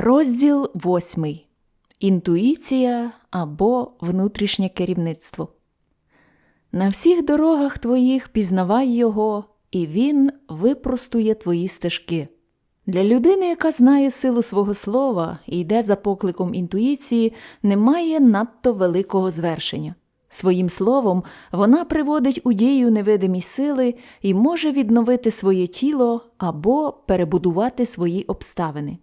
Розділ 8. Інтуїція або внутрішнє керівництво. На всіх дорогах твоїх пізнавай його, і він випростує твої стежки. Для людини, яка знає силу свого слова і йде за покликом інтуїції, немає надто великого звершення. Своїм словом, вона приводить у дію невидимі сили і може відновити своє тіло або перебудувати свої обставини.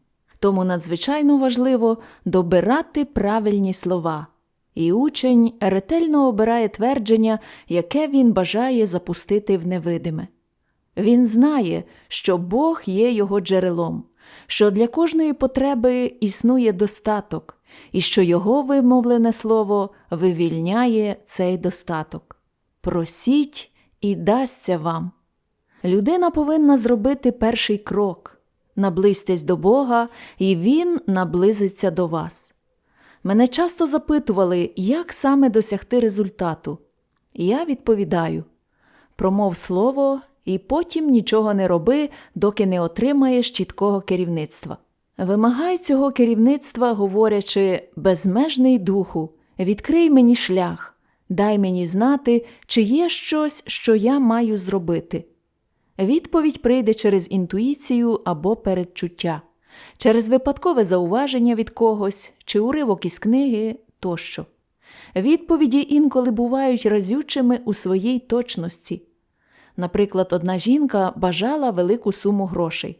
Тому надзвичайно важливо добирати правильні слова, і учень ретельно обирає твердження, яке він бажає запустити в невидиме. Він знає, що Бог є його джерелом, що для кожної потреби існує достаток, і що його вимовлене слово вивільняє цей достаток. Просіть і дасться вам. Людина повинна зробити перший крок наблизьтесь до Бога, і Він наблизиться до вас. Мене часто запитували, як саме досягти результату. Я відповідаю промов слово, і потім нічого не роби, доки не отримаєш чіткого керівництва. Вимагай цього керівництва, говорячи, безмежний духу, відкрий мені шлях, дай мені знати, чи є щось, що я маю зробити. Відповідь прийде через інтуїцію або передчуття, через випадкове зауваження від когось чи уривок із книги тощо. Відповіді інколи бувають разючими у своїй точності. Наприклад, одна жінка бажала велику суму грошей.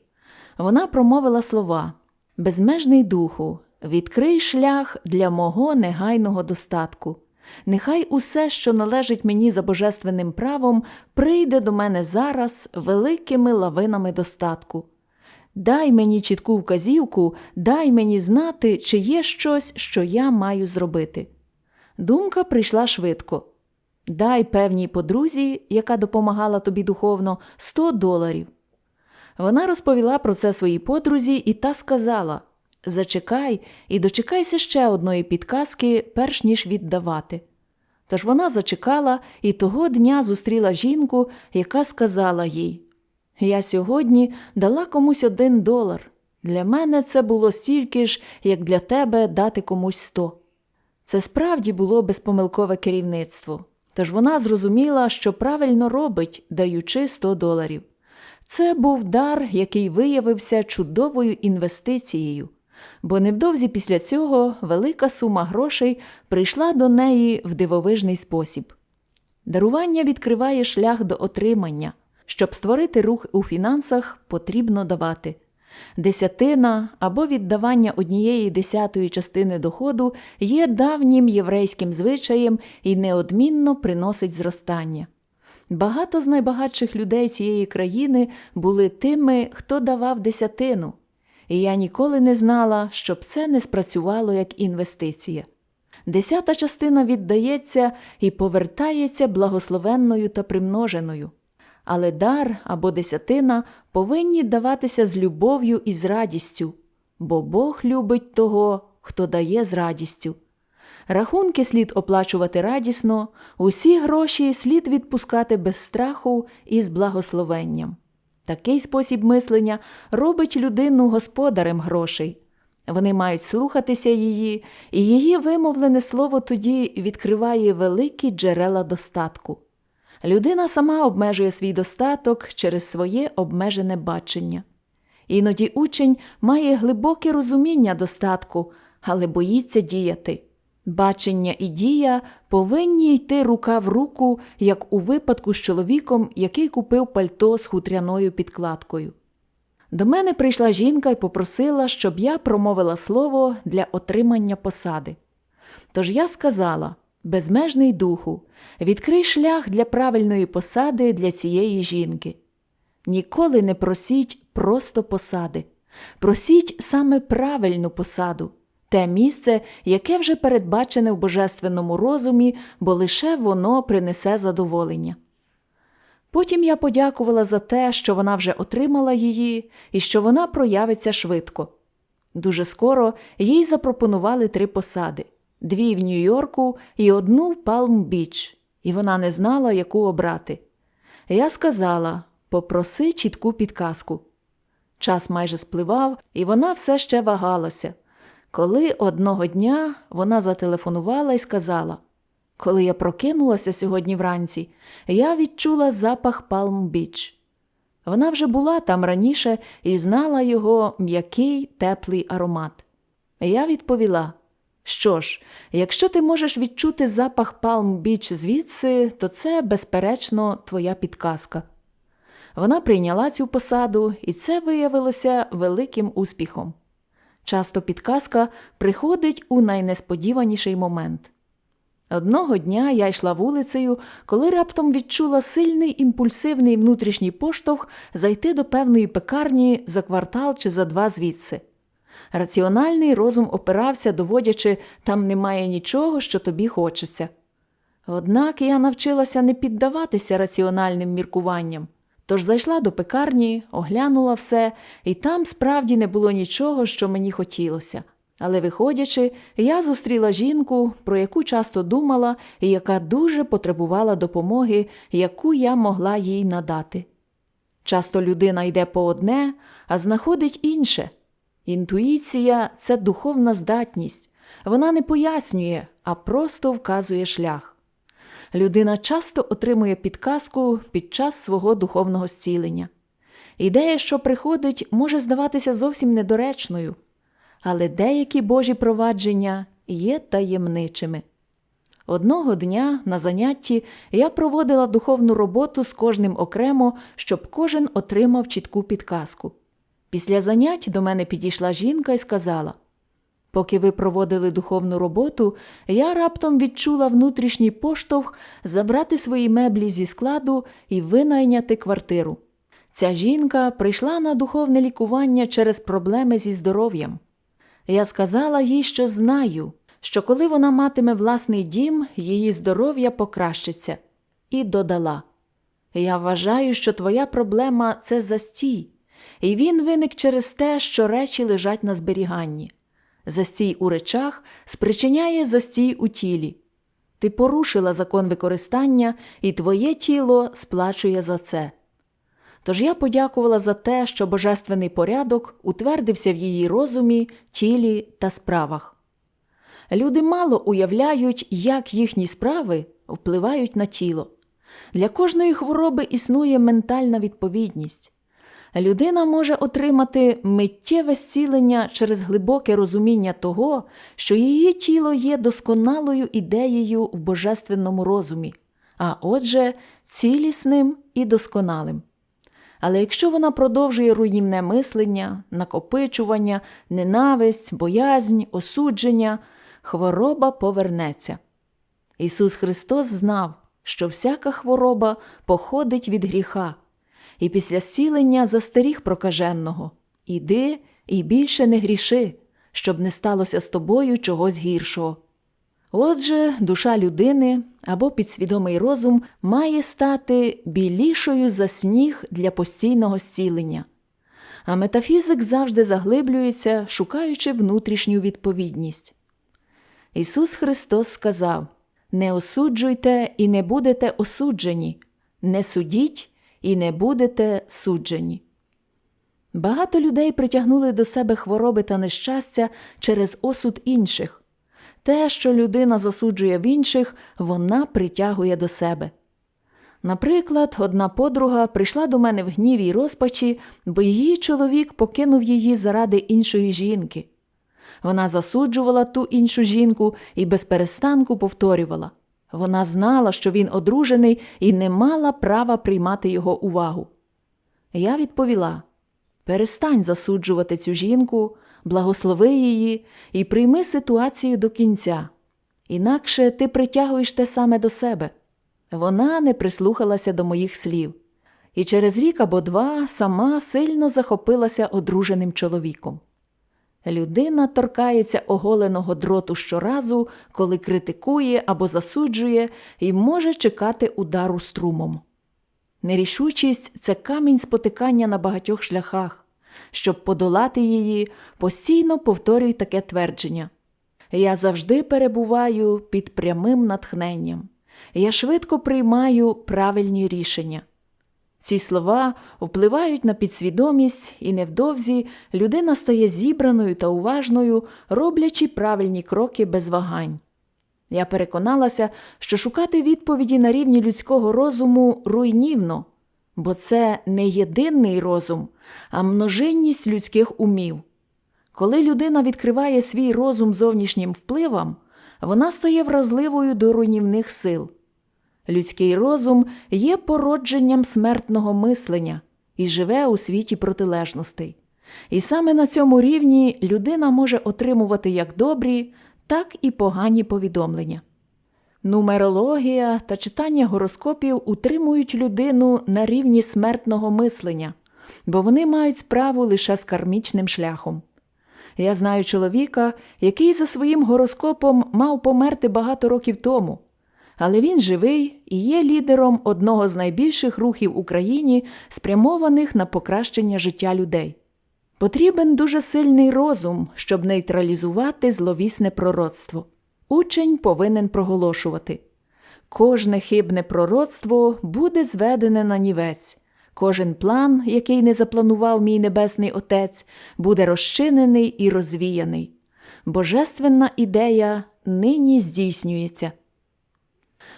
Вона промовила слова Безмежний духу, відкрий шлях для мого негайного достатку. Нехай усе, що належить мені за божественним правом, прийде до мене зараз великими лавинами достатку. Дай мені чітку вказівку, дай мені знати, чи є щось, що я маю зробити. Думка прийшла швидко. Дай певній подрузі, яка допомагала тобі духовно, 100 доларів. Вона розповіла про це своїй подрузі, і та сказала Зачекай і дочекайся ще одної підказки, перш ніж віддавати. Тож вона зачекала і того дня зустріла жінку, яка сказала їй Я сьогодні дала комусь один долар. Для мене це було стільки ж, як для тебе дати комусь сто. Це справді було безпомилкове керівництво, тож вона зрозуміла, що правильно робить, даючи 100 доларів. Це був дар, який виявився чудовою інвестицією бо невдовзі після цього велика сума грошей прийшла до неї в дивовижний спосіб. Дарування відкриває шлях до отримання. Щоб створити рух у фінансах, потрібно давати. Десятина або віддавання однієї десятої частини доходу є давнім єврейським звичаєм і неодмінно приносить зростання. Багато з найбагатших людей цієї країни були тими, хто давав десятину і я ніколи не знала, щоб це не спрацювало як інвестиція. Десята частина віддається і повертається благословенною та примноженою, але дар або десятина повинні даватися з любов'ю і з радістю, бо Бог любить того, хто дає з радістю. Рахунки слід оплачувати радісно, усі гроші слід відпускати без страху і з благословенням. Такий спосіб мислення робить людину господарем грошей. Вони мають слухатися її, і її вимовлене слово тоді відкриває великі джерела достатку. Людина сама обмежує свій достаток через своє обмежене бачення. Іноді учень має глибоке розуміння достатку, але боїться діяти. Бачення і дія повинні йти рука в руку, як у випадку з чоловіком, який купив пальто з хутряною підкладкою. До мене прийшла жінка і попросила, щоб я промовила слово для отримання посади. Тож я сказала безмежний духу, відкрий шлях для правильної посади для цієї жінки. Ніколи не просіть просто посади, просіть саме правильну посаду те місце, яке вже передбачене в божественному розумі, бо лише воно принесе задоволення. Потім я подякувала за те, що вона вже отримала її і що вона проявиться швидко. Дуже скоро їй запропонували три посади дві в Нью-Йорку і одну в Палм-Біч, і вона не знала, яку обрати. Я сказала попроси чітку підказку. Час майже спливав, і вона все ще вагалася. Коли одного дня вона зателефонувала і сказала: Коли я прокинулася сьогодні вранці, я відчула запах Палм Біч. Вона вже була там раніше і знала його м'який теплий аромат. Я відповіла: що ж, якщо ти можеш відчути запах Палм Біч звідси, то це, безперечно, твоя підказка. Вона прийняла цю посаду, і це виявилося великим успіхом. Часто підказка приходить у найнесподіваніший момент. Одного дня я йшла вулицею, коли раптом відчула сильний імпульсивний внутрішній поштовх зайти до певної пекарні за квартал чи за два звідси. Раціональний розум опирався, доводячи, там немає нічого, що тобі хочеться. Однак я навчилася не піддаватися раціональним міркуванням. Тож зайшла до пекарні, оглянула все, і там справді не було нічого, що мені хотілося. Але, виходячи, я зустріла жінку, про яку часто думала, і яка дуже потребувала допомоги, яку я могла їй надати. Часто людина йде по одне, а знаходить інше. Інтуїція це духовна здатність. Вона не пояснює, а просто вказує шлях. Людина часто отримує підказку під час свого духовного зцілення. Ідея, що приходить, може здаватися зовсім недоречною, але деякі Божі провадження є таємничими. Одного дня на занятті я проводила духовну роботу з кожним окремо, щоб кожен отримав чітку підказку. Після занять до мене підійшла жінка і сказала: Поки ви проводили духовну роботу, я раптом відчула внутрішній поштовх забрати свої меблі зі складу і винайняти квартиру. Ця жінка прийшла на духовне лікування через проблеми зі здоров'ям. Я сказала їй, що знаю, що коли вона матиме власний дім, її здоров'я покращиться, і додала: Я вважаю, що твоя проблема це застій, і він виник через те, що речі лежать на зберіганні. Застій у речах спричиняє застій у тілі. Ти порушила закон використання, і твоє тіло сплачує за це. Тож я подякувала за те, що божественний порядок утвердився в її розумі, тілі та справах. Люди мало уявляють, як їхні справи впливають на тіло. Для кожної хвороби існує ментальна відповідність. Людина може отримати миттєве зцілення через глибоке розуміння того, що її тіло є досконалою ідеєю в божественному розумі, а отже, цілісним і досконалим. Але якщо вона продовжує руйнівне мислення, накопичування, ненависть, боязнь, осудження, хвороба повернеться. Ісус Христос знав, що всяка хвороба походить від гріха, і після зцілення застеріг прокаженого Іди і більше не гріши, щоб не сталося з тобою чогось гіршого. Отже, душа людини або підсвідомий розум має стати білішою за сніг для постійного зцілення. А метафізик завжди заглиблюється, шукаючи внутрішню відповідність. Ісус Христос сказав Не осуджуйте і не будете осуджені, не судіть і не будете суджені. Багато людей притягнули до себе хвороби та нещастя через осуд інших. Те, що людина засуджує в інших, вона притягує до себе. Наприклад, одна подруга прийшла до мене в гніві й розпачі, бо її чоловік покинув її заради іншої жінки. Вона засуджувала ту іншу жінку і без перестанку повторювала вона знала, що він одружений, і не мала права приймати його увагу. Я відповіла перестань засуджувати цю жінку, благослови її і прийми ситуацію до кінця. Інакше ти притягуєш те саме до себе. Вона не прислухалася до моїх слів, і через рік або два сама сильно захопилася одруженим чоловіком. Людина торкається оголеного дроту щоразу, коли критикує або засуджує, і може чекати удару струмом. Нерішучість це камінь спотикання на багатьох шляхах. Щоб подолати її, постійно повторюй таке твердження. Я завжди перебуваю під прямим натхненням. Я швидко приймаю правильні рішення. Ці слова впливають на підсвідомість, і невдовзі людина стає зібраною та уважною, роблячи правильні кроки без вагань. Я переконалася, що шукати відповіді на рівні людського розуму руйнівно, бо це не єдиний розум, а множинність людських умів. Коли людина відкриває свій розум зовнішнім впливам, вона стає вразливою до руйнівних сил. Людський розум є породженням смертного мислення і живе у світі протилежностей. І саме на цьому рівні людина може отримувати як добрі, так і погані повідомлення. Нумерологія та читання гороскопів утримують людину на рівні смертного мислення, бо вони мають справу лише з кармічним шляхом. Я знаю чоловіка, який за своїм гороскопом мав померти багато років тому, але він живий і є лідером одного з найбільших рухів в Україні, спрямованих на покращення життя людей. Потрібен дуже сильний розум, щоб нейтралізувати зловісне пророцтво. Учень повинен проголошувати кожне хибне пророцтво буде зведене на нівець. Кожен план, який не запланував мій Небесний Отець, буде розчинений і розвіяний. Божественна ідея нині здійснюється.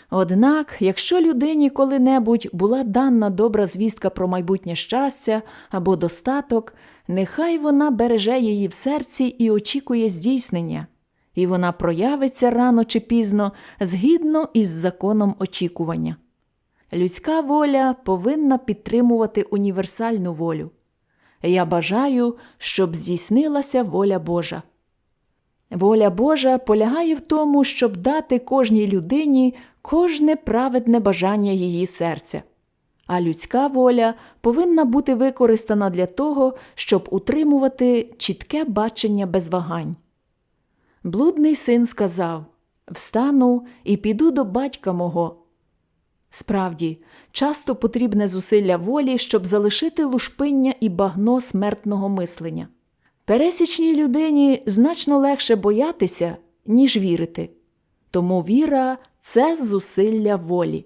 Однак, якщо людині коли-небудь була дана добра звістка про майбутнє щастя або достаток, нехай вона береже її в серці і очікує здійснення, і вона проявиться рано чи пізно згідно із законом очікування. Людська воля повинна підтримувати універсальну волю. Я бажаю, щоб здійснилася воля Божа. Воля Божа полягає в тому, щоб дати кожній людині кожне праведне бажання її серця. А людська воля повинна бути використана для того, щоб утримувати чітке бачення без вагань. Блудний син сказав Встану і піду до батька мого. Справді, часто потрібне зусилля волі, щоб залишити лушпиння і багно смертного мислення. Пересічній людині значно легше боятися, ніж вірити. Тому віра це зусилля волі.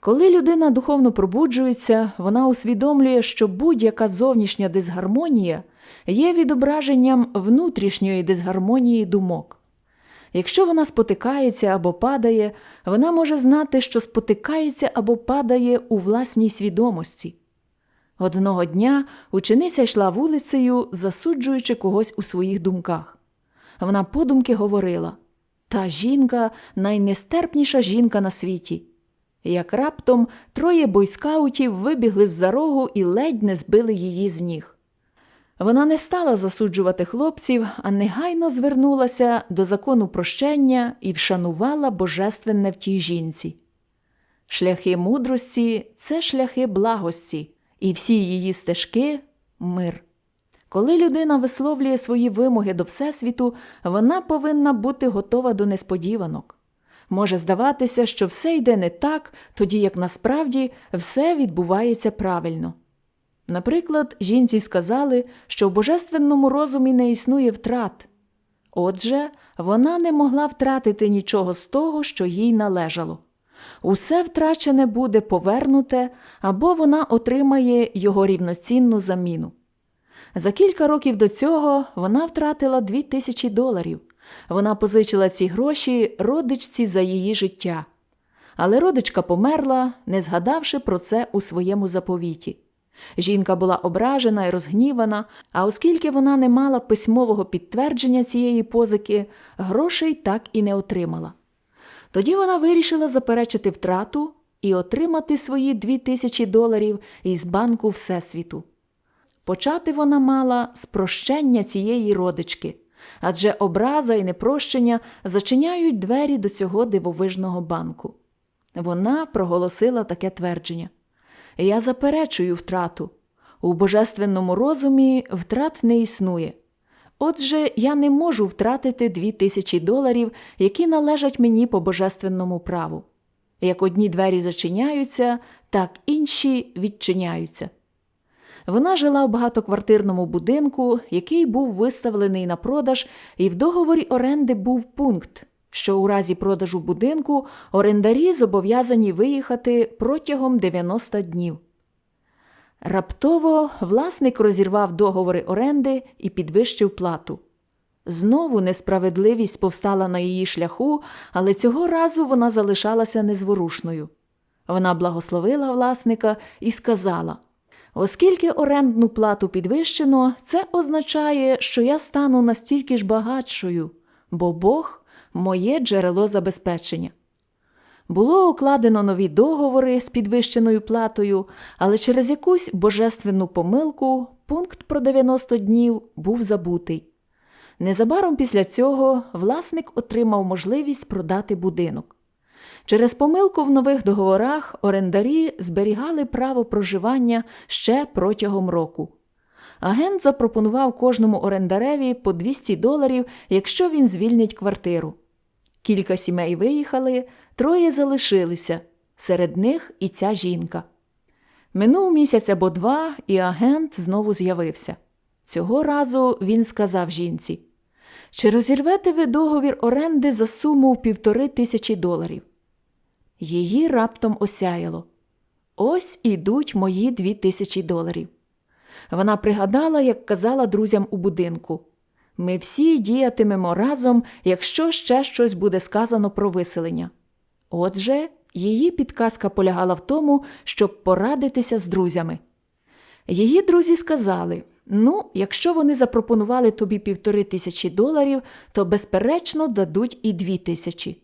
Коли людина духовно пробуджується, вона усвідомлює, що будь-яка зовнішня дисгармонія є відображенням внутрішньої дисгармонії думок. Якщо вона спотикається або падає, вона може знати, що спотикається або падає у власній свідомості. Одного дня учениця йшла вулицею, засуджуючи когось у своїх думках. Вона подумки говорила та жінка найнестерпніша жінка на світі. Як раптом троє бойскаутів вибігли з за рогу і ледь не збили її з ніг. Вона не стала засуджувати хлопців, а негайно звернулася до закону прощення і вшанувала божественне в тій жінці. Шляхи мудрості це шляхи благості, і всі її стежки мир. Коли людина висловлює свої вимоги до Всесвіту, вона повинна бути готова до несподіванок. Може здаватися, що все йде не так, тоді як насправді все відбувається правильно. Наприклад, жінці сказали, що в божественному розумі не існує втрат. Отже, вона не могла втратити нічого з того, що їй належало. Усе втрачене буде повернуте або вона отримає його рівноцінну заміну. За кілька років до цього вона втратила дві тисячі доларів. Вона позичила ці гроші родичці за її життя. Але родичка померла, не згадавши про це у своєму заповіті. Жінка була ображена і розгнівана, а оскільки вона не мала письмового підтвердження цієї позики, грошей так і не отримала. Тоді вона вирішила заперечити втрату і отримати свої дві тисячі доларів із банку Всесвіту. Почати вона мала з прощення цієї родички, адже образа і непрощення зачиняють двері до цього дивовижного банку. Вона проголосила таке твердження. Я заперечую втрату. У божественному розумі втрат не існує. Отже, я не можу втратити дві тисячі доларів, які належать мені по божественному праву. Як одні двері зачиняються, так інші відчиняються. Вона жила в багатоквартирному будинку, який був виставлений на продаж, і в договорі оренди був пункт, що у разі продажу будинку орендарі зобов'язані виїхати протягом 90 днів. Раптово власник розірвав договори оренди і підвищив плату. Знову несправедливість повстала на її шляху, але цього разу вона залишалася незворушною. Вона благословила власника і сказала: Оскільки орендну плату підвищено, це означає, що я стану настільки ж багатшою, бо Бог моє джерело забезпечення. Було укладено нові договори з підвищеною платою, але через якусь божественну помилку пункт про 90 днів був забутий. Незабаром після цього власник отримав можливість продати будинок. Через помилку в нових договорах орендарі зберігали право проживання ще протягом року. Агент запропонував кожному орендареві по 200 доларів, якщо він звільнить квартиру. Кілька сімей виїхали, троє залишилися, серед них і ця жінка. Минув місяць або два, і агент знову з'явився. Цього разу він сказав жінці: Чи розірвете ви договір оренди за суму в півтори тисячі доларів? Її раптом осяяло. Ось ідуть мої дві тисячі доларів. Вона пригадала, як казала друзям у будинку. Ми всі діятимемо разом, якщо ще щось буде сказано про виселення. Отже, її підказка полягала в тому, щоб порадитися з друзями. Її друзі сказали: ну, якщо вони запропонували тобі півтори тисячі доларів, то безперечно дадуть і дві тисячі.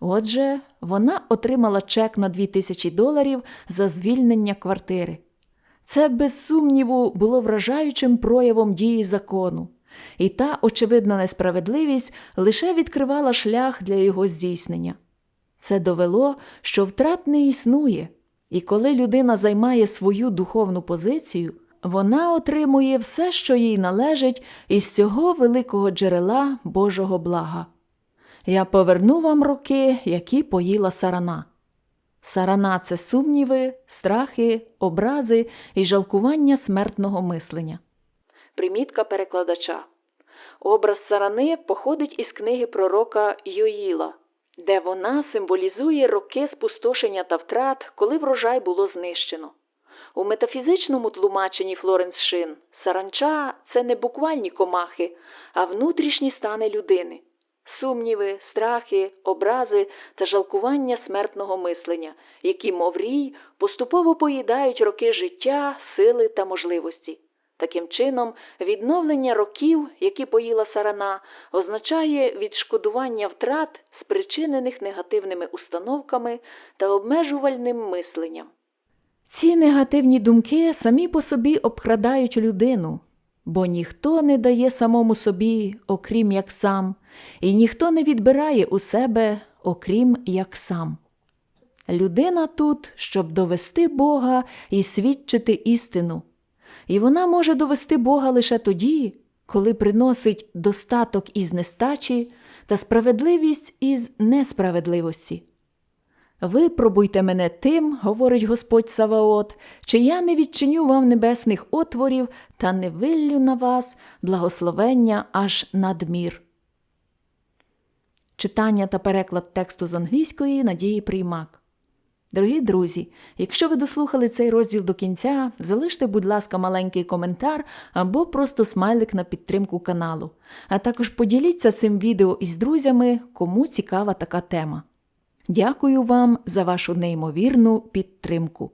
Отже, вона отримала чек на дві тисячі доларів за звільнення квартири. Це, без сумніву, було вражаючим проявом дії закону, і та очевидна несправедливість лише відкривала шлях для його здійснення. Це довело, що втрат не існує, і коли людина займає свою духовну позицію, вона отримує все, що їй належить, із цього великого джерела Божого блага. Я поверну вам роки, які поїла сарана. Сарана це сумніви, страхи, образи і жалкування смертного мислення. Примітка перекладача. Образ сарани походить із книги пророка Йоїла, де вона символізує роки спустошення та втрат, коли врожай було знищено. У метафізичному тлумаченні Флоренс Шин саранча це не буквальні комахи, а внутрішні стани людини сумніви, страхи, образи та жалкування смертного мислення, які, мов рій, поступово поїдають роки життя, сили та можливості. Таким чином, відновлення років, які поїла сарана, означає відшкодування втрат, спричинених негативними установками та обмежувальним мисленням. Ці негативні думки самі по собі обкрадають людину, бо ніхто не дає самому собі, окрім як сам, і ніхто не відбирає у себе, окрім як сам. Людина тут, щоб довести Бога і свідчити істину, і вона може довести Бога лише тоді, коли приносить достаток із нестачі та справедливість із несправедливості. Випробуйте мене тим, говорить Господь Саваот, чи я не відчиню вам небесних отворів та не виллю на вас благословення аж надмір. Читання та переклад тексту з англійської Надії Приймак. Дорогі друзі, якщо ви дослухали цей розділ до кінця, залиште, будь ласка, маленький коментар або просто смайлик на підтримку каналу. А також поділіться цим відео із друзями, кому цікава така тема. Дякую вам за вашу неймовірну підтримку.